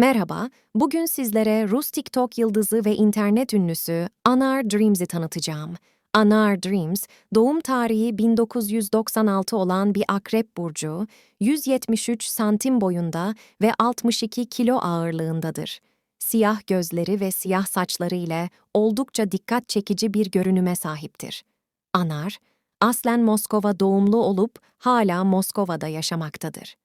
Merhaba, bugün sizlere Rus TikTok yıldızı ve internet ünlüsü Anar Dreams'i tanıtacağım. Anar Dreams, doğum tarihi 1996 olan bir akrep burcu, 173 santim boyunda ve 62 kilo ağırlığındadır. Siyah gözleri ve siyah saçları ile oldukça dikkat çekici bir görünüme sahiptir. Anar, aslen Moskova doğumlu olup hala Moskova'da yaşamaktadır.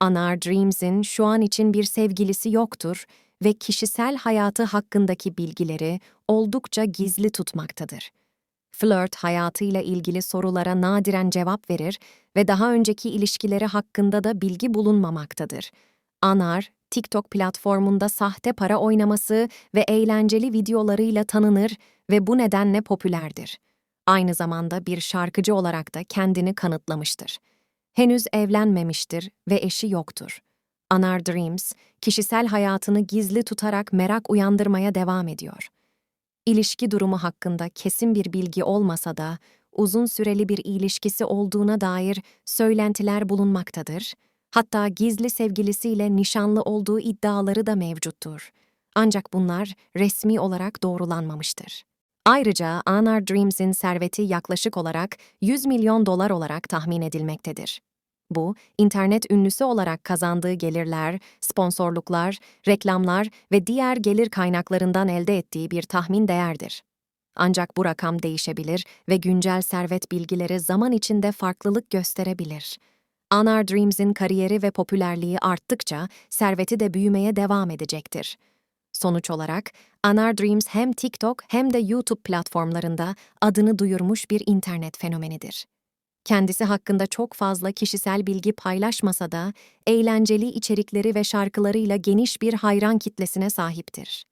Anar Dreams'in şu an için bir sevgilisi yoktur ve kişisel hayatı hakkındaki bilgileri oldukça gizli tutmaktadır. Flört hayatıyla ilgili sorulara nadiren cevap verir ve daha önceki ilişkileri hakkında da bilgi bulunmamaktadır. Anar, TikTok platformunda sahte para oynaması ve eğlenceli videolarıyla tanınır ve bu nedenle popülerdir. Aynı zamanda bir şarkıcı olarak da kendini kanıtlamıştır. Henüz evlenmemiştir ve eşi yoktur. Anar Dreams, kişisel hayatını gizli tutarak merak uyandırmaya devam ediyor. İlişki durumu hakkında kesin bir bilgi olmasa da uzun süreli bir ilişkisi olduğuna dair söylentiler bulunmaktadır. Hatta gizli sevgilisiyle nişanlı olduğu iddiaları da mevcuttur. Ancak bunlar resmi olarak doğrulanmamıştır. Ayrıca Anar Dreams'in serveti yaklaşık olarak 100 milyon dolar olarak tahmin edilmektedir. Bu, internet ünlüsü olarak kazandığı gelirler, sponsorluklar, reklamlar ve diğer gelir kaynaklarından elde ettiği bir tahmin değerdir. Ancak bu rakam değişebilir ve güncel servet bilgileri zaman içinde farklılık gösterebilir. Anar Dreams'in kariyeri ve popülerliği arttıkça serveti de büyümeye devam edecektir. Sonuç olarak, Anar Dreams hem TikTok hem de YouTube platformlarında adını duyurmuş bir internet fenomenidir. Kendisi hakkında çok fazla kişisel bilgi paylaşmasa da, eğlenceli içerikleri ve şarkılarıyla geniş bir hayran kitlesine sahiptir.